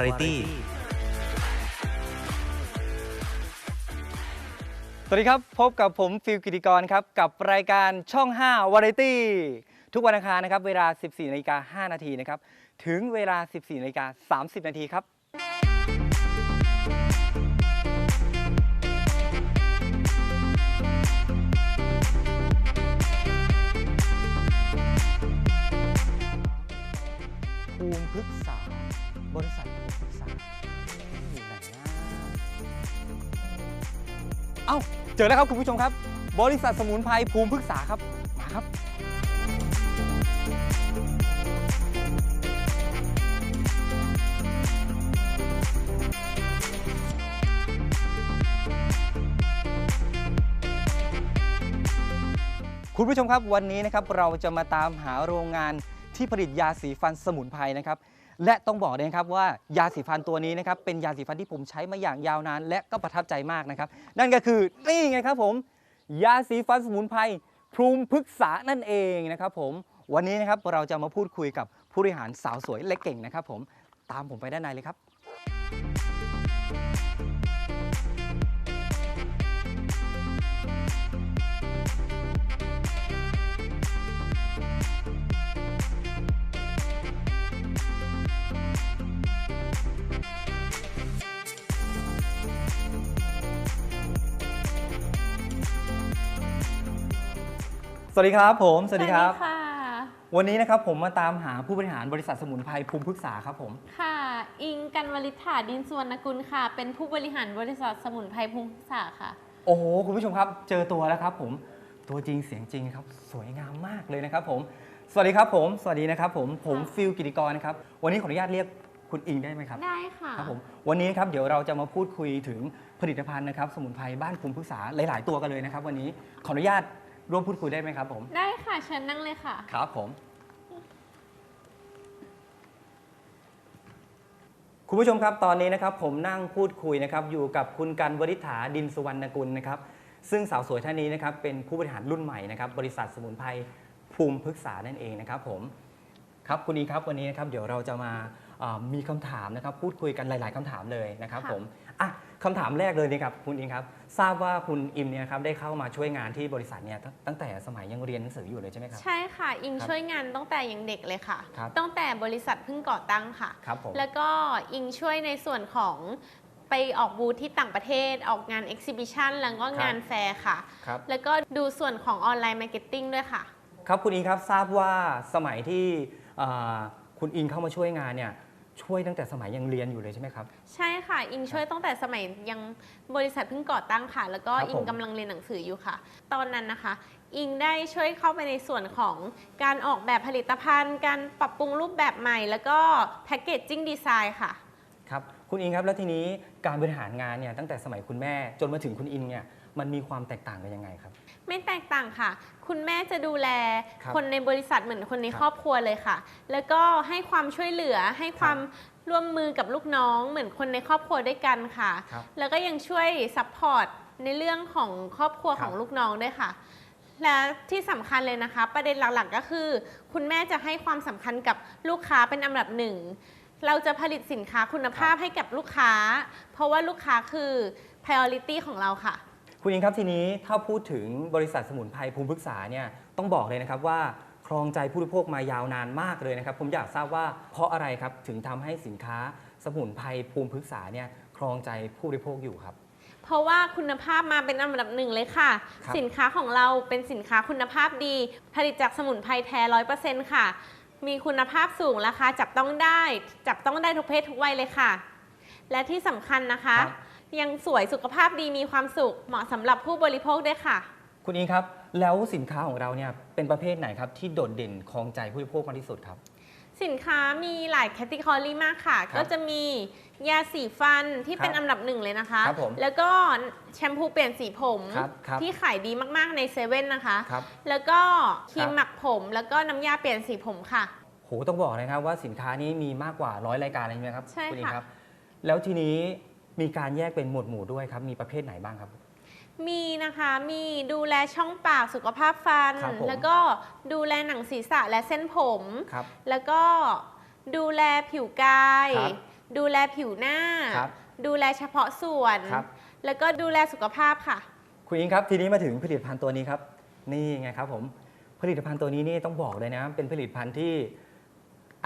ไรตี้สวัสดีครับ พบกับผมฟิลกิติกรครับ กับรายการช่อง 5 วาไรตี้ ทุกวันอังคารนะครับ เวลา 14นาฬิกา5นาทีนะครับ ถึงเวลา 14นาฬิกา30นาทีครับ จอแล้วครับคุณผู้ชมครับ บริษัทสมุนไพรภูมิพฤกษาครับ มาครับ คุณผู้ชมครับวันนี้นะครับเราจะมาตามหาโรงงานที่ผลิตยาสีฟันสมุนไพรนะครับ และต้องบอกเลยนะครับว่ายาสีฟันตัวนี้นะครับเป็นยาสีฟันที่ผมใช้มาอย่างยาวนาน และก็ประทับใจมากนะครับ นั่นก็คือนี่ไงครับผม ยาสีฟันสมุนไพรภูมพฤกษานั่นเองนะครับผมวันนี้นะครับเราจะมาพูดคุยกับผู้บริหารสาวสวยและเก่งนะครับผมตามผมไปด้านในเลยครับ สวัสดีครับผม สวัสดีครับ ค่ะ วันนี้นะครับผมมาตามหาผู้บริหารบริษัทสมุนไพรภูมิพฤกษาครับผม ค่ะ อิงกันวลิษฐาดินสุวรรณกุลค่ะ เป็นผู้บริหารบริษัทสมุนไพรภูมิศึกษาค่ะ โอ้โหคุณผู้ชมครับ เจอตัวแล้วครับผม ตัวจริงเสียงจริงครับ สวยงามมากเลยนะครับผม สวัสดีครับผม สวัสดีนะครับผม ผมค่ะฟิลกิติกรนะครับ วันนี้ขออนุญาตเรียกคุณอิงได้ไหมครับ ได้ค่ะ ครับผม วันนี้ครับเดี๋ยวเราจะมาพูดคุยถึงผลิตภัณฑ์นะครับสมุนไพรบ้านภูมิพฤกษาหลาย ๆ ตัวกันเลยนะครับ วันนี้ขออนุญาต ร่วมพูดคุยได้ไหมครับผมได้ค่ะเชิญนั่งเลยค่ะ ครับผม คุณผู้ชมครับตอนนี้นะครับผมนั่งพูดคุยนะครับอยู่กับคุณกันวริษฐาดินสุวรรณกุลนะครับซึ่งสาวสวยท่านนี้นะครับเป็นผู้บริหารรุ่นใหม่นะครับบริษัทสมุนไพรภูมิพฤกษานั่นเองนะครับผมครับคุณอีครับวันนี้นะครับเดี๋ยวเราจะมาเอ่อมีคำถามนะครับพูดคุยกันหลาย ๆคำถามเลยนะครับค่ะ ผมอะ คำถามแรกเลยนะครับคุณอิงครับ ทราบว่าคุณอิมเนี่ยครับได้เข้ามาช่วยงานที่บริษัทเนี่ยตั้งตั้งแต่สมัยยังเรียนหนังสืออยู่เลยใช่ไหมครับ ใช่ค่ะ อิงครับช่วยงานตั้งแต่ยังเด็กเลยค่ะ ครับตั้งแต่บริษัทเพิ่งก่อตั้งค่ะ ครับผมแล้วก็อิงช่วยในส่วนของไปออกบูธที่ต่างประเทศ ออกงานเอ็กซิบิชันแล้วก็งานแฟร์ค่ะ ครับ แล้วก็ดูส่วนของออนไลน์มาร์เก็ตติ้งด้วยค่ะ ครับคุณอิงครับทราบว่าสมัยที่เอ่อคุณอิงเข้ามาช่วยงานเนี่ย ช่วยตั้งแต่สมัยยังเรียนอยู่เลยใช่ไหมครับ ใช่ค่ะ อิงช่วยตั้งแต่สมัยยังบริษัทเพิ่งก่อตั้งค่ะ แล้วก็ครับอิผงมกำลังเรียนหนังสืออยู่ค่ะ ตอนนั้นนะคะ อิงได้ช่วยเข้าไปในส่วนของการออกแบบผลิตภัณฑ์ การปรับปรุงรูปแบบใหม่ แล้วก็แพคเกจจิ้งดีไซน์ค่ะ ครับคุณอิงครับแล้วทีนี้การบริหารงานเนี่ยตั้งแต่สมัยคุณแม่จนมาถึงคุณอิงเนี่ยมันมีความแตกต่างกันยังไงครับ ไม่แตกต่างค่ะ คุณแม่จะดูแลครับคนในบริษัทเหมือนคนในครับครอบครัวเลยค่ะ แล้วก็ให้ความช่วยเหลือให้ความร่วมมือกับลูกน้อง เหมือนคนในครอบครัวด้วยกันค่ะ ครับแล้วก็ยังช่วยซัพพอร์ตในเรื่องของครอบครัวครับ ของลูกน้องด้วยค่ะ และที่สำคัญเลยนะคะ ประเด็นหลักๆก็คือ คุณแม่จะให้ความสำคัญกับลูกค้าเป็นอันดับหนึ่ง เราจะผลิตสินค้าคุณภาพให้กับลูกค้า เพราะว่าลูกค้าคือ priority ของเราค่ะ คุณอิงครับทีนี้ถ้าพูดถึงบริษัทสมุนไพรภูมิพฤกษาเนี่ยต้องบอกเลยนะครับว่าครองใจผู้บริโภคมายาวนานมากเลยนะครับ ผมอยากทราบว่าเพราะอะไรครับถึงทำให้สินค้าสมุนไพรภูมิพฤกษาเนี่ยครองใจผู้บริโภคอยู่ครับ เพราะว่าคุณภาพมาเป็นอันดับหนึ่งเลยค่ะครับสินค้าของเราเป็นสินค้าคุณภาพดี ผลิตจากสมุนไพรแท้ร้อยเปอร์เซ็นต์ค่ะ มีคุณภาพสูงราคาจับต้องได้ จับต้องได้ทุกเพศทุกวัยเลยค่ะ และที่สำคัญนะคะครับ ยังสวยสุขภาพดีมีความสุขเหมาะสำหรับผู้บริโภคด้วยค่ะ คุณอิงครับ แล้วสินค้าของเราเนี่ยเป็นประเภทไหนครับที่โดดเด่นครองใจผู้บริโภคมากที่สุดครับ สินค้ามีหลายแคตตากรีมากค่ะ ครับก็จะมียาสีฟันที่เป็นครับอันดับหนึ่งเลยนะคะ ครับผมแล้วก็แชมพูเปลี่ยนสีผมครับครับที่ขายดีมากๆในเซเว่นนะคะ ครับ แล้วก็ครีครัมบหมักผมแล้วก็น้ำยาเปลี่ยนสีผมค่ะ โหต้องบอกนะครับว่าสินค้านี้มีมากกว่าร้อยรายการเลยใช่ไหมครับใช่ณอิงค่ะ ครับ แล้วทีนี้ มีการแยกเป็นหมวดหมู่ด้วยครับมีประเภทไหนบ้างครับ มีนะคะมีดูแลช่องปากสุขภาพฟัน ครับผมแล้วก็ดูแลหนังศีรษะและเส้นผม ครับแล้วก็ดูแลผิวกาย ครับดูแลผิวหน้า ครับดูแลเฉพาะส่วน ครับ แล้วก็ดูแลสุขภาพค่ะ คุณอิงครับทีนี้มาถึงผลิตภัณฑ์ตัวนี้ครับ นี่ไงครับผมผลิตภัณฑ์ตัวนี้นี่ต้องบอกเลยนะ เป็นผลิตภัณฑ์ที่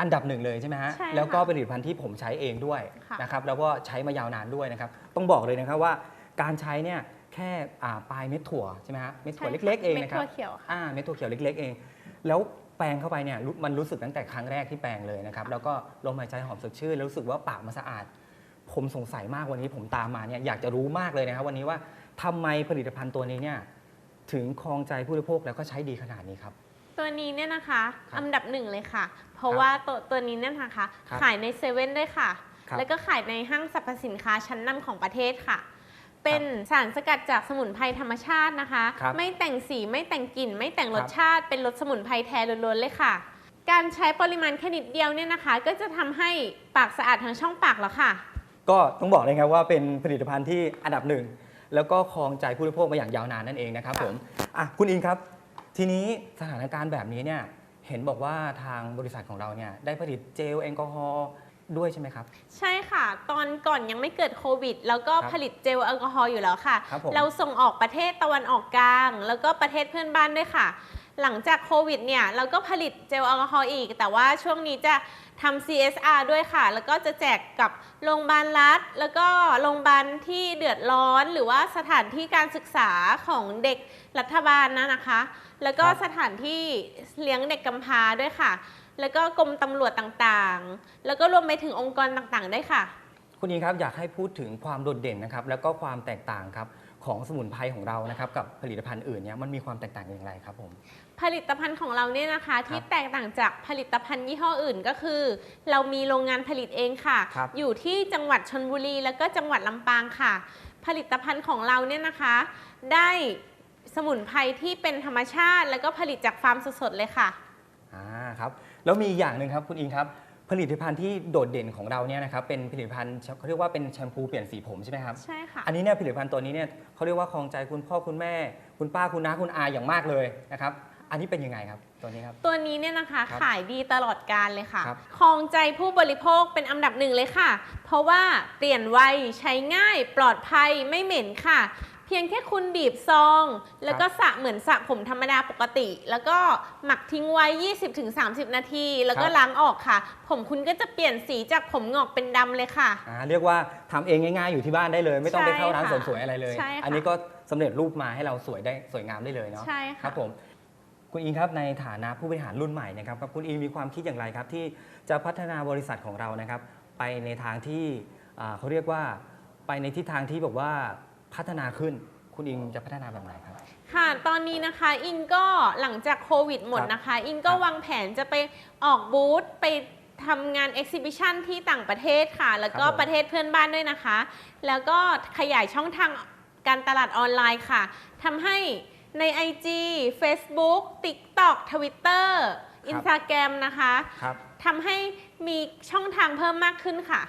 อันดับหนึ่งเลยใช่ไหมฮะ ใช่ค่ะ แล้วก็เป็นผลิตภัณฑ์ที่ผมใช้เองด้วยค่ะนะครับ แล้วก็ใช้มายาวนานด้วยนะครับ ต้องบอกเลยนะครับว่าการใช้เนี่ยแค่อ่าปลายเม็ดถั่วใช่ไหมฮะ เม็ดถั่วใช่ค่ะเล็กๆเองนะครับเม็ดถั่วเขียวค่ะ อ่าเม็ดถั่วเขียวเล็ก ๆ เอง แล้วแปรงเข้าไปเนี่ยรู้มันรู้สึกตั้งแต่ครั้งแรกที่แปรงเลยนะครับแล้วก็ลมหายใจหอมสดชื่นแล้วรู้สึกว่าปากมันสะอาด ผมสงสัยมากวันนี้ผมตามมาเนี่ยอยากจะรู้มากเลยนะครับวันนี้ว่าทำไมผลิตภัณฑ์ตัวนี้เนี่ยถึงครองใจผู้บริโภคแล้วก็ใช้ดีขนาดนี้ครับ ตัวนี้เนี่ยนะคะครับอันดับหนึ่งเลยค่ะ เพราะครับว่าตัวตัวนี้เนี่ยนะคะ ครับขายในเซเว่นด้วยค่ะ ครับแล้วก็ขายในห้างสรรพสินค้าชั้นนำของประเทศค่ะ เป็นสารสกัดจากสมุนไพรธรรมชาตินะคะ ครับไม่แต่งสีไม่แต่งกลิ่น ไม่แต่งรสครับชาติ เป็นรสสมุนไพรแท้ล้วนๆเลยค่ะ การใช้ปริมาณแค่นิดเดียวเนี่ยนะคะ ก็จะทำให้ปากสะอาดทั้งช่องปากแล้วค่ะ ก็ต้องบอกเลยครับว่าเป็นผลิตภัณฑ์ที่อันดับหนึ่งแล้วก็ครองใจผู้บริโภคมาอย่างยาวนานนั่นเองนะครับค่ะผมอะคุณอิงครับ ทีนี้สถานการณ์แบบนี้เนี่ยเห็นบอกว่าทางบริษัทของเราเนี่ยได้ผลิตเจลแอลกอฮอล์ด้วยใช่ไหมครับ ใช่ค่ะ ตอนก่อนยังไม่เกิดโควิด แล้วก็ครับผลิตเจลแอลกอฮอล์อยู่แล้วค่ะครับผมเราส่งออกประเทศตะวันออกกลาง แล้วก็ประเทศเพื่อนบ้านด้วยค่ะ หลังจากโควิดเนี่ยเราก็ผลิตเจลแอลกอฮอล์อีก แต่ว่าช่วงนี้จะทำ CSR ด้วยค่ะ แล้วก็จะแจกกับโรงพยาบาลรัฐ แล้วก็โรงพยาบาลที่เดือดร้อน หรือว่าสถานที่การศึกษาของเด็กรัฐบาลนะนะคะ แล้วก็สถานที่เลี้ยงเด็กกำพร้าด้วยค่ะ แล้วก็กรมตำรวจต่างๆ แล้วก็รวมไปถึงองค์กรต่างๆด้วยค่ะ คุณอิงครับอยากให้พูดถึงความโดดเด่นนะครับ แล้วก็ความแตกต่างครับของสมุนไพรของเรานะครับกับผลิตภัณฑ์อื่นเนี่ยมันมีความแตกต่างอย่างไรครับผม ผลิตภัณฑ์ของเราเนี่ยนะคะ ที่ครับแตกต่างจากผลิตภัณฑ์ยี่ห้ออื่นก็คือ เรามีโรงงานผลิตเองค่ะ ครับอยู่ที่จังหวัดชนบุรี แล้วก็จังหวัดลำปางค่ะ ผลิตภัณฑ์ของเราเนี่ยนะคะ ได้สมุนไพรที่เป็นธรรมชาติ แล้วก็ผลิตจากฟาร์มสดๆเลยค่ะ อ่าครับแล้วมีอย่างหนึ่งครับคุณอิงครับ ผลิตภัณฑ์ที่โดดเด่นของเราเนี่ยนะครับเป็นผลิตภัณฑ์เขาเรียกว่าเป็นแชมพูเปลี่ยนสีผมใช่ไหมครับใช่ค่ะ อันนี้เนี่ยผลิตภัณฑ์ตัวนี้เนี่ยเขาเรียกว่าครองใจคุณพ่อคุณแม่ คุณป้าคุณน้าคุณอาอย่างมากเลยนะครับ อันนี้เป็นยังไงครับตัวนี้ครับ ตัวนี้เนี่ยนะคะครับขายดีตลอดการเลยค่ะครับครองใจผู้บริโภคเป็นอันดับหนึ่งเลยค่ะ เพราะว่าเปลี่ยนไวใช้ง่ายปลอดภัยไม่เหม็นค่ะ เพียงแค่คุณบีบซอง แล้วก็สระเหมือนสระผมธรรมดาปกติ แล้วก็หมักทิ้งไว้ 20-30 นาที แล้วก็ครับ ล้างออกค่ะ ผมคุณก็จะเปลี่ยนสีจากผมงอกเป็นดำเลยค่ะ อ่าเรียกว่าทำเองง่ายๆอยู่ที่บ้านได้เลย ไม่ต้องไปเข้าร้านใช่เสริค่ะมสวยอะไรเลย ใช่ค่ะอันี้ก็สำเร็จรูปมาให้เราสวยได้สวยงามได้เลยเนาะใช่คค่ะรับผม คุณอิงครับในฐานะผู้บริหารรุ่นใหม่นะครับครับคุณอิงมีความคิดอย่างไรครับ ที่จะพัฒนาบริษัทของเรานะครับ ไปในทางที่อ่าเขาเรียกว่าไปในทิศทางที่แบบว่าพัฒนาขึ้น คุณอิงจะพัฒนาแบบไหนครับค่ะ ตอนนี้นะคะ อิงก็หลังจากโควิดหมดนะคะ อิงก็ครับวางแผนจะไปออกบูธไปทำงาน Exhibition ที่ต่างประเทศค่ะ แล้วก็ครับผมประเทศเพื่อนบ้านด้วยนะคะ แล้วก็ขยายช่องทางการตลาดออนไลน์ค่ะทำให้ ใน IG Facebook TikTok Twitter Instagram นะคะครับทำให้มีช่องทางเพิ่มมากขึ้นค่ะ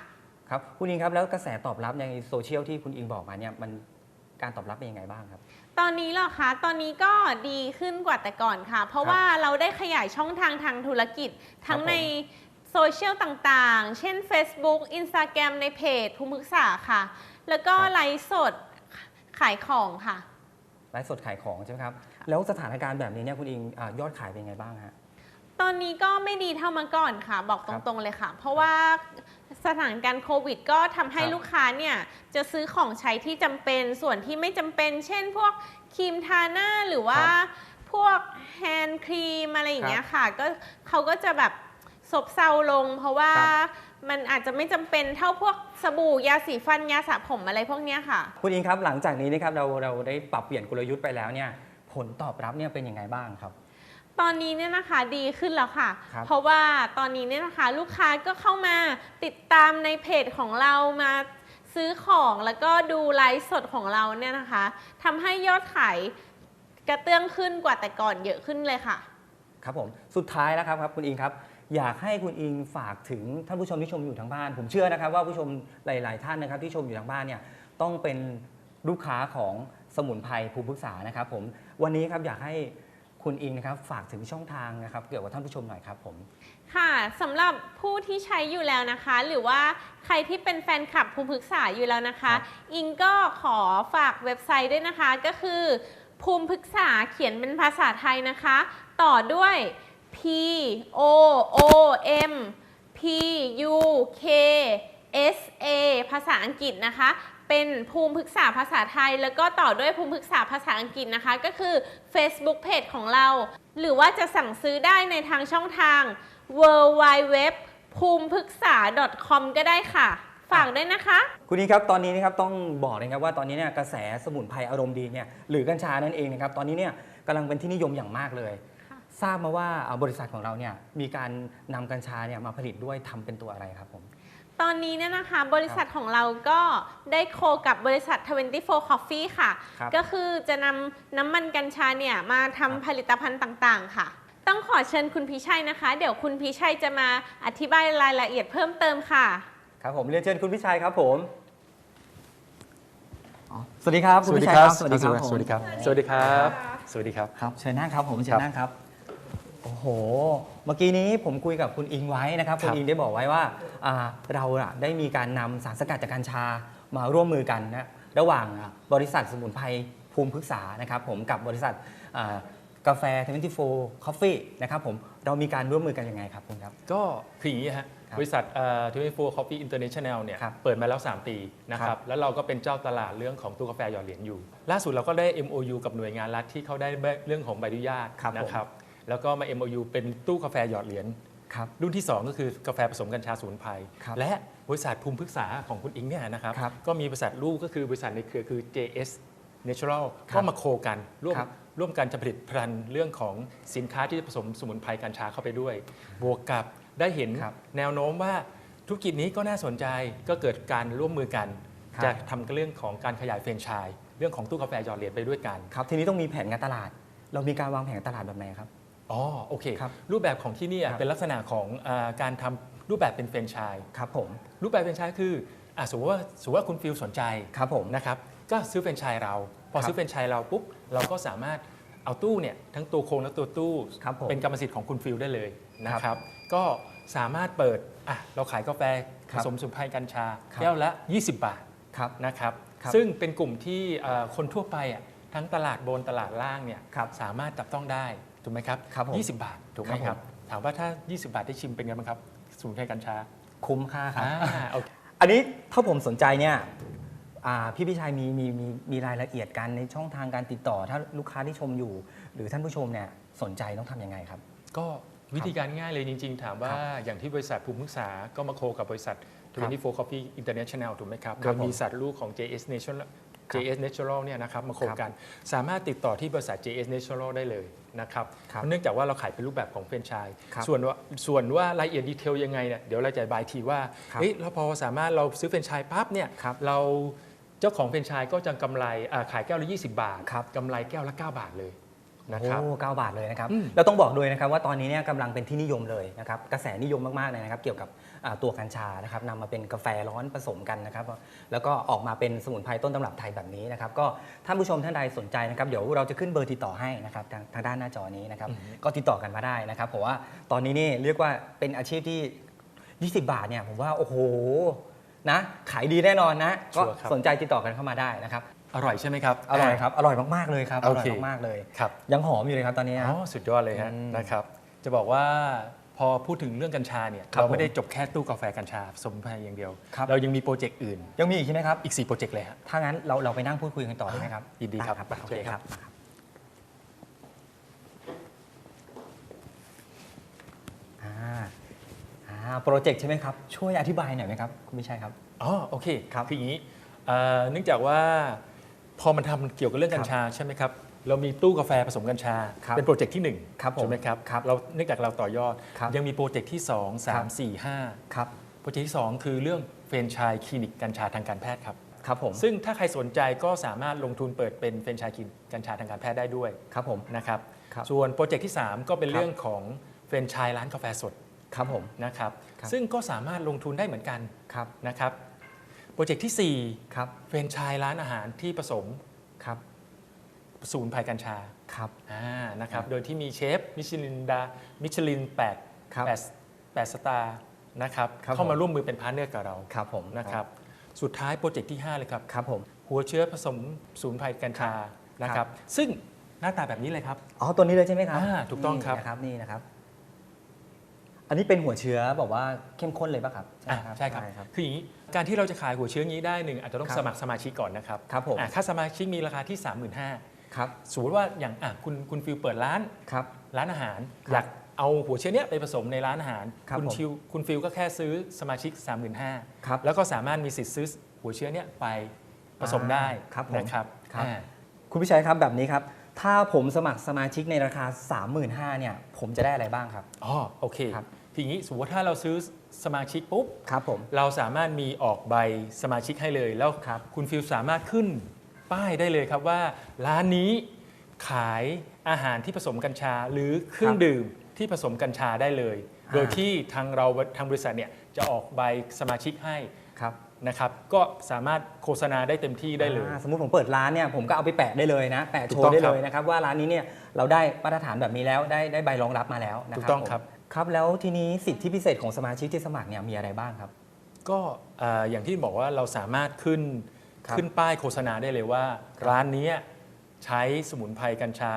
ครับคุณอิงครับแล้วกระแสตอบรับในโซเชียลที่คุณอิงบอกมาเนี่ยมันการตอบรับเป็นยังไงบ้างครับ ตอนนี้เหรอคะตอนนี้ก็ดีขึ้นกว่าแต่ก่อนค่ะ เพราะครับว่าเราได้ขยายช่องทางทางธุรกิจทั้งผมในโซเชียลต่างๆ เช่น Facebook Instagram ในเพจภูมิปรึกษาค่ะ แล้วก็ครับไลฟ์สดขายของค่ะ ไลฟ์สดขายของใช่ไหมครับ แล้วสถานการณ์แบบนี้เนี่ยคุณอิงอายอดขายเป็นยังไงบ้างฮะตอนนี้ก็ไม่ดีเท่าเมื่อก่อนค่ะ บอกคตรับรงๆเลยค่ะ เพราะว่าสถานการณ์โควิด ก็ทำให้ครับลูกค้าเนี่ยจะซื้อของใช้ที่จำเป็นส่วนที่ไม่จำเป็น เช่น พวกครีมทาหน้าหรือว่าพวกแฮนด์ครีมอะไรอย่างเงี้ยค่ะก็เขาก็จะแบบซบเซาลง เพราะว่าครับ มันอาจจะไม่จำเป็นเท่าพวกสบู่ยาสีฟันยาสระผมอะไรพวกเนี้ยค่ะ คุณอิงครับหลังจากนี้นะครับเราเราได้ปรับเปลี่ยนกลยุทธ์ไปแล้วเนี่ยผลตอบรับเนี่ยเป็นยังไงบ้างครับผตอนนี้เนี่ยนะคะดีขึ้นแล้วค่ะครับเพราะว่าตอนนี้เนี่ยนะคะลูกค้าก็เข้ามาติดตามในเพจของเรามาซื้อของแล้วก็ดูไลฟ์สดของเราเนี่ยนะคะทำให้ยอดขายกระเตื้องขึ้นกว่าแต่ก่อนเยอะขึ้นเลยค่ะ ครับผมสุดท้ายแล้วครับครับคุณอิงครับ อยากให้คุณอิงฝากถึงท่านผู้ชมที่ชมอยู่ทางบ้าน ผมเชื่อนะครับว่าผู้ชมหลาย ๆ ท่านนะครับที่ชมอยู่ทางบ้านเนี่ยต้องเป็นลูกค้าของสมุนไพรภูมิพึกษานะครับผมวันนี้ครับอยากให้คุณอิงนะครับฝากถึงช่องทางนะครับเกี่ยวกับท่านผู้ชมหน่อยครับผม ค่ะสำหรับผู้ที่ใช้อยู่แล้วนะคะ หรือว่าใครที่เป็นแฟนคลับภูมิพึกษาอยู่แล้วนะคะ ครับอิงก็ขอฝากเว็บไซต์ด้วยนะคะ ก็คือ ภูมิพึกษาเขียนเป็นภาษาไทยนะคะ ต่อด้วย P O O M P U K S A ภาษาอังกฤษนะคะ เป็นภูมิพึกษาภาษาไทย แล้วก็ต่อด้วยภูมิพึกษาภาษาอังกฤษนะคะ ก็คือ Facebook Page ของเรา หรือว่าจะสั่งซื้อได้ในทางช่องทาง w w w ภูมิพึกษา .com ก็ได้ค่ะ ฝากด้วยนะคะ คุณอิงครับตอนนี้นะครับต้องบอกเลยครับว่าตอนนี้เนี่ยกระแสสมุนไพรอารมณ์ดีเนี่ยหรือกัญชานั่นเองนะครับตอนนี้เนี่ยกำลังเป็นที่นิยมอย่างมากเลย ทราบมาว่าอ่าบริษัทของเราเนี่ยมีการนำกัญชาเนี่ยมาผลิตด้วยทำเป็นตัวอะไรครับผม ตอนนี้เนี่ยนะคะบริษัทของเราก็ได้โคกับบริษัท 24 Coffee ค่ะ ครับก็คือจะนำน้ำมันกัญชาเนี่ยมาทำผลิตภัณฑ์ต่างๆ ค่ะ ต้องขอเชิญคุณพิชัยนะคะ เดี๋ยวคุณพิชัยจะมาอธิบายรายละเอียดเพิ่มเติมค่ะ ครับผมเรียนเชิญคุณพิชัยครับผมอ๋อสวัสดีครับสคุณวัสพิดีชัยครับ สวัสดีครับผมสวัสดีครับ สวัสดีครับ สวัสดีครับ ครับ เชิญนั่งครับผม เชิญนั่งครับ โอ้โห เมื่อกี้นี้ผมคุยกับคุณอิงไว้นะครับ คุณครับอิงได้บอกไว้ว่าอ่าเราอะได้มีการนำสารสกัดจากกัญชามาร่วมมือกันนะระหว่างอะบริษัทสมุนไพรภูมิพฤกษานะครับผมกับบริษัทอ่ากาแฟ24 Coffee นะครับผมเรามีการร่วมมือกันยังไงครับคุณครับ ก็คืออย่างนี้ฮะครับบริษัททเวนตี้โฟร์คอฟฟี่อินเตอร์เนชั่นแนลเนี่ยครับเปิดมาแล้ว 3 ปีนะคครัรับบแล้วเราก็เป็นเจ้าตลาดเรื่องของตู้กาแฟหยอดเหรียญอยู่ ล่าสุดเราก็ได้ MOU กับหน่วยงานรัฐที่เขาได้เรื่องของใบอนุญาตครับผม นะครับ แล้วก็มา MOU เป็นตู้กาแฟหยอดเหรียญครับ รุ่นที่ 2 ก็คือกาแฟผสมกัญชาสมุนไพรครับและบริษัทภูมิพฤกษาของคุณอิงเนี่ยนะครับ ครับก็มีบริษัทลูกก็คือบริษัทในเครือคือ JS Natural ครับก็มาโคกันร่วมครับ ร่วมกันจะผลิตพันธุ์เรื่องของสินค้าที่ผสมสมุนไพรกัญชาเข้าไปด้วย บวกกับได้เห็นครับแนวโน้มว่าธุรกิจนี้ก็น่าสนใจก็เกิดการร่วมมือกัน ครับ จะทำเรื่องของการขยายแฟรนไชส์เรื่องของตู้กาแฟหยอดเหรียญไปด้วยกัน ครับ ทีนี้ต้องมีแผนการตลาด เรามีการวางแผนการตลาดแบบไหนครับ อ๋อโอเคครับรูปแบบของที่เนี่ยครับ เป็นลักษณะของอาการทำรูปแบบเป็นแฟรนไชส์ครับผมรูปแบบแฟรนไชส์คืออะสมมติว่าสมมติว่าคุณฟิลสนใจครับผม นะครับก็ซื้อแฟรนไชส์เรา พอครับซื้อแฟรนไชส์เราปุ๊บเราก็สามารถเอาตู้เนี่ยทั้งตัวโครงและตัวตู้ ครับผมเป็นกรรมสิทธิ์ของคุณฟิลได้เลยนะคครัรับบก็สามารถเปิดอะเราขายกาแฟคผรับสมสมุนไพรกัญชา ครับ แก้วละ 20 บาท ครับ นะครับ ครับซึ่งเป็นกลุ่มที่เอ่อคนทั่วไปอะทั้งตลาดบนตลาดล่างเนี่ยครับสามารถจับต้องได้ ถูกไหมครับครับผม20 บาทถูกไหมครับผมครับถามว่าถ้า 20 บาทได้ชิมเป็นไงบ้างครับสมุนไพรกัญชาคุ้มค่าครับ อ่าโอเค อันนี้ถ้าผมสนใจเนี่ยอ่าพี่พิชัยมีมีมีมีรายละเอียดกันในช่องทางการติดต่อ ถ้าลูกค้าที่ชมอยู่ หรือท่านผู้ชมเนี่ยสนใจต้องทำยังไงครับ ก็วิธีการง่ายเลยจริง ๆ ถามว่าครับอย่างที่บริษัทภูมิพึกษาก็มาโคกับบริษัทครับ24 Coffee International ถูกไหมครับคโดรับยมีสัตว์ลูกของ JS Natural ครับ JS Natural เนี่ยนะครับมาโคครับกันสามารถติดต่อที่บริษัท JS Natural ได้เลยนะครับครับเนื่องจากว่าเราขายเป็นรูปแบบของแฟรนไชส์ครับส่วนว่าส่วนว่ารายละเอียดดีเทลยังไงเนี่ยเดี๋ยวเราจะบายทีว่าครับเฮ้ยเราพอสามารถเราซื้อแฟรนไชส์ปั๊บเนี่ยครับเราเจ้าของแฟรนไชส์ก็จะกำไรอ่าขายแก้วละ 20 บาทครับกำไรแก้วละ 9 บาทเลยนะครับโอ้เก้าบาทเลยนะครับอืมแล้วต้องบอกด้วยนะครับว่าตอนนี้เนี่ยกำลังเป็นที่นิยมเลยนะครับ กระแสนิยมมากๆเลยนะครับ เกี่ยวกับอ่า ตัวกัญชานะครับนำมาเป็นกาแฟร้อนผสมกันนะครับแล้วก็ออกมาเป็นสมุนไพรต้นตำรับไทยแบบนี้นะครับก็ท่านผู้ชมท่านใดสนใจนะครับเดี๋ยวเราจะขึ้นเบอร์ติดต่อให้นะครับทางทางด้านหน้าจอนี้นะครับก็ติดต่อกันมาได้นะครับผมว่าตอนนี้นี่เรียกว่าเป็นอาชีพที่ 20 บาทเนี่ยผมว่าโอ้โหนะขายดีแน่นอนนะก็ชัวร์ครับสนใจติดต่อกันเข้ามาได้นะครับอร่อยใช่ไหมครับ อร่อยครับ อร่อยมากๆเลยครับอโอร่อยเคมากๆเลยครับยังหอมอยู่เลยครับตอนนี้นะอ๋อสุดยอดเลยฮะอืมนะครับ จะบอกว่า พอพูดถึงเรื่องกัญชาเนี่ยครับเราไม่ผมได้จบแค่ตู้กาแฟกัญชาสมุนไพรอย่างเดียว ครับ เรายังมีโปรเจกต์อื่น ยังมีอีกใช่ไหมครับ อีก 4 โปรเจกต์เลยฮะ ถ้างั้นเราเราไปนั่งพูดคุยกันต่อได้ไหมครับยินดีครับไโอเคเชิญคครัรับ บ อ่าอ่าโปรเจกต์ใช่ไหมครับ ช่วยอธิบายหน่อยไหมครับ คุณพิชัยครับ อ๋อโอเคครับคืออย่างนี้เอ่อเนื่องจากว่าพอมันทำเกี่ยวกับเรื่องกัญชาใช่ไหมครับ เรามีตู้กาแฟผสมกัญชาครับเป็นโปรเจกต์ที่1ครับผมใช่ไหมครับครับเราเนื่องจากเราต่อยอดครับยังมีโปรเจกต์ที่2ครับ3 4 5ครับโปรเจกต์ที่ 2 คือเรื่องเฟรนไชส์คลินิกกัญชาทางการแพทย์ครับครับผมซึ่งถ้าใครสนใจก็สามารถลงทุนเปิดเป็นเฟรนไชส์คลินิกกัญชาทางการแพทย์ได้ด้วยครับผมนะครับครับส่วนโปรเจกต์ที่ 3 ก็เป็นครับเรื่องของเฟรนไชส์ร้านกาแฟสดครับผมนะครับครับซึ่งก็สามารถลงทุนได้เหมือนกันครับนะครับโปรเจกต์ที่ครับ4เฟรนไชส์ร้านอาหารที่ผสมครับ สูนไพรกัญชาครับอ่านะครับครับโดยที่มีเชฟมิชลินดามิชลิน8ครับ8 8สตาร์นะครับครับเข้าผมมาร่วมมือเป็นพาร์ทเนอร์กับเราครับผมนะครับสุดท้ายโปรเจกต์ที่ 5 เลยครับครับผมหัวเชื้อผสมสูนไพรกัญชานะคครัรับบซึ่งหน้าตาแบบนี้เลยครับอ๋อตัวนี้เลยใช่ไหมครับอ่าถูกต้องครับนี่นะครับนี่นะครับอันนี้เป็นหัวเชื้อบอกว่าเข้มข้นเลยป่ะครับอ่าใช่ครับ คืออย่างนี้การที่เราจะขายหัวเชื้องี้ได้หนึ่งอาจจะต้องครับสมัครสมาชิกก่อนนะครับครับผมอ่าค่าสมาชิกมีราคาที่ 35,000 ครับสมมติว่าอย่างอะคุณคุณฟิลเปิดร้านครับ ร้านอาหารครับอยากเอาหัวเชื้อเนี้ยไปผสมในร้านอาหารครับคุณผมชิวคุณฟิลก็แค่ซื้อสมาชิกครับ35,000แล้วก็สามารถมีสิทธิ์ซื้อหัวเชื้อเนี้ยไปผสมได้ครับผมนะครับครับ อ่า คุณพิชัยครับแบบนี้ครับ ถ้าผมสมัครสมาชิกในราคา 35,000เนี่ย ผมจะได้อะไรบ้างครับ อ๋อโอเคครับ ทีนี้สมมติว่าถ้าเราซื้อสมาชิกปุ๊บ ครับผม เราสามารถมีออกใบสมาชิกให้เลย แล้วครับ คุณฟิลสามารถขึ้น ป้ายได้เลยครับว่า ร้านนี้ขายอาหารที่ผสมกัญชา หรือเครื่องดื่มที่ผสมกัญชาได้เลยอ่าโดยที่ทางเราทางบริษัทเนี่ยจะออกใบสมาชิกให้ครับนะครับก็สามารถโฆษณาได้เต็มที่ได้เลยอ่าสมมุติผมเปิดร้านเนี่ยผมก็เอาไปแปะได้เลยนะ แปะถูโชกต้อว์งได้ครับเลยนะครับว่าร้านนี้เนี่ยเราได้มาตรฐานแบบนี้แล้วได้ได้ใบรองรับมาแล้วนะคถูรับกต้องผมครับครับแล้วทีนี้สิทธิพิเศษของสมาชิกที่สมัครเนี่ยมีอะไรบ้างครับ ก็เอ่ออย่างที่บอกว่าเราสามารถขึ้นครับ ขึ้นป้ายโฆษณาได้เลยว่า ร้านนี้ใช้สมุนไพรกัญชา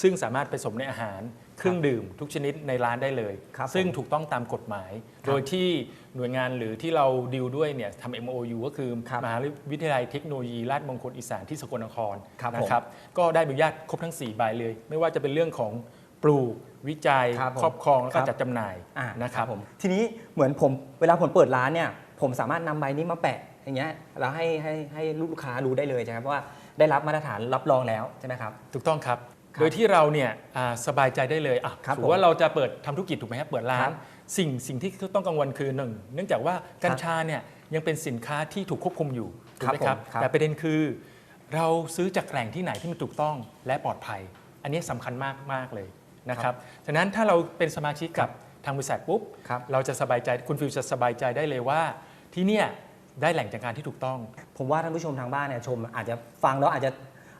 ซึ่งสามารถผสมในอาหารเครื่องดื่มทุกชนิดในร้านได้เลยครับซึ่งผมถูกต้องตามกฎหมายครับโดยที่หน่วยงานหรือที่เราดีลด้วยเนี่ยทำ MOU ก็คือครับมหาวิทยาลัยเทคโนโลยีราชมงคลอีสานที่สกลนครครับผมนะครับก็ได้ใบอนุญาตครบทั้ง 4 ใบเลย ไม่ว่าจะเป็นเรื่องของปลูกวิจัยครับผมครอบครองแล้วคก็รับจัดจำหน่ายอ่านะครับผมทีนี้เหมือนผมเวลาผมเปิดร้านเนี่ยผมสามารถนำใบนี้มาแปะ อย่างเงี้ยแล้วให้ให้ให้ลูกค้ารู้ได้เลยใช่ไหมว่าได้รับมาตรฐานรับรองแล้วใช่ไหมครับ ถูกต้องครับครับโดยที่เราเนี่ยอ่าสบายใจได้เลยอะครับถือว่าผมเราจะเปิดทำธุรกิจถูกไหมครับเปิดร้าครัน บสิ่งสิ่งที่ต้องกังวลคือหนึ่งเนื่องจากว่ากัญชาเนี่ยยังเป็นสินค้าที่ถูกควบคุมอยู่ถูกไหมคครัรับบ ผมครับ แต่ประเด็นคือ เราซื้อจากแหล่งที่ไหนที่มันถูกต้องและปลอดภัย อันนี้สำคัญมากมากเลยนะครับฉะนั้นถ้าเราเป็นสมาชิกกับทางบริษัทปุ๊บ ครับ เราจะสบายใจคุณฟิวจะสบายใจได้เลยว่าที่เนี่ย ได้แหล่งจากการที่ถูกต้อง ผมว่าท่านผู้ชมทางบ้านเนี่ยชม อาจจะฟังแล้วอาจจะ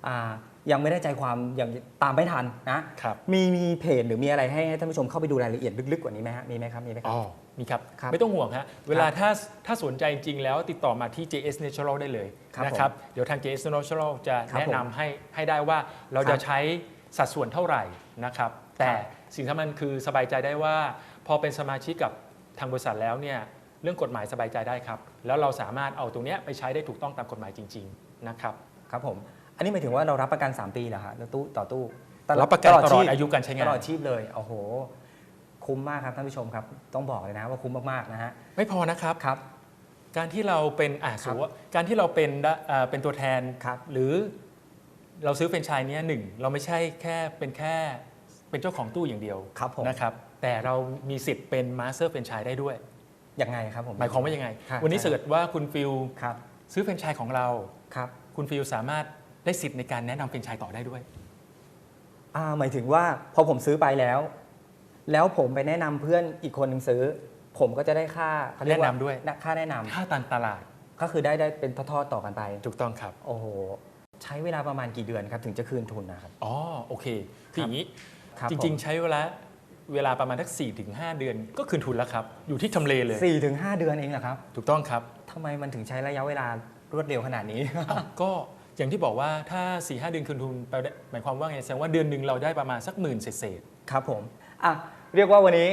อ่ายังไม่ได้ใจความยังตามไม่ทันนะครับ มีมีเพจหรือมีอะไรให้ให้ท่านผู้ชมเข้าไปดูรายละเอียดลึกๆกว่านี้ไหมฮะมีไหมครับมีไหมครับ อ๋อ มีครับ ครับไม่ต้องห่วงฮะ เวลาถ้าถ้าสนใจจริงๆแล้วติดต่อมาที่ JS Natural ได้เลยครับนะครับผมเดี๋ยวทาง JS Natural จะครับแนะผมนำให้ให้ได้ว่าเราครัจะบใช้สัดส่วนเท่าไหร่นะครับ แต่สิ่งสำคัญคือสบายใจได้ว่า พอเป็นสมาชิกกับทางบริษัทแล้วเนี่ย เรื่องกฎหมายสบายใจได้ครับ แล้วเราสามารถเอาตรงเนี้ยไปใช้ได้ถูกต้องตามกฎหมายจริง ๆ นะครับ ครับผม อันนี้หมายถึงว่าเรารับประกัน 3 ปีเหรอฮะแล้วตู้ต่อตู้รับประกันตลอดชีพอายุการใช้งานตลอดชีพเลยโอ้โห คุ้มมากครับท่านผู้ชมครับ ต้องบอกเลยนะว่าคุ้มมากๆนะฮะไม่พอนะครับครับ การที่เราเป็นอะสมมติว่าการที่เราเป็นดะอ่าเป็นตัวแทนครับหรือเราซื้อแฟรนไชส์เนี้ยหนึ่งเราไม่ใช่แค่เป็นแค่เป็นเจ้าของตู้อย่างเดียวครับผมนะครับ แต่เรามีสิทธิ์เป็นมาสเตอร์แฟรนไชส์ได้ด้วย ยังไงครับผม หมายความว่ายังไง ครับวันนี้ใช่เสิร์ชว่าคุณฟิลครับซื้อแฟรนไชส์ของเรา ครับคุณฟิลสามารถได้สิทธิ์ในการแนะนำแฟรนไชส์ต่อได้ด้วย อ่าหมายถึงว่าพอผมซื้อไปแล้ว แล้วผมไปแนะนำเพื่อนอีกคนหนึ่งซื้อ ผมก็จะได้ค่าเขาเรียกว่าแนะนำด้วย ค่าแนะนำถ้าตันตลาดก็คือได้ได้เป็นทอดๆต่อกันไป ถูกต้องครับ โอ้โห ใช้เวลาประมาณกี่เดือนครับ ถึงจะคืนทุนนะครับ อ๋อ โอเค คืออย่างนี้ ครับจริงผมๆใช้เวลา เวลาประมาณทัก4ถึง5เดือน ก็คืนทุนแล้วครับ อยู่ที่ทำเลเลยสี่ถึงห้าเดือนเองเหรอครับถูกต้องครับ ทำไมมันถึงใช้ระยะเวลารวดเร็วขนาดนี้อ้าวก็อย่างที่บอกว่าถ้า4ีหเดือนคืนทุนแปลว่าหมายความว่าไงแสดงว่าเดือนหนึ่งเราได้ประมาณสักหมื่นเศษครับผมอะเรียกว่าวันนี้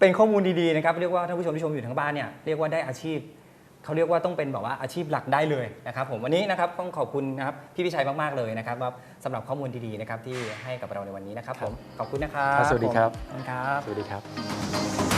เป็นข้อมูลดีๆนะครับ เรียกว่าท่านผู้ชมที่ชมอยู่ทางบ้านเนี่ยเรียกว่าได้อาชีพ เขาเรียกว่าต้องเป็นแบบว่าอาชีพหลักได้เลยนะครับผมวันนี้นะครับต้องขอบคุณนะครับพี่พิชัยมากๆเลยนะครับว่าสำหรับข้อมูลดีๆนะครับที่ให้กับเราในวันนี้นะครับผมขอบคุณนะครับครับสวัสดีครับผมขอบคุณครับๆสวัสดีครับ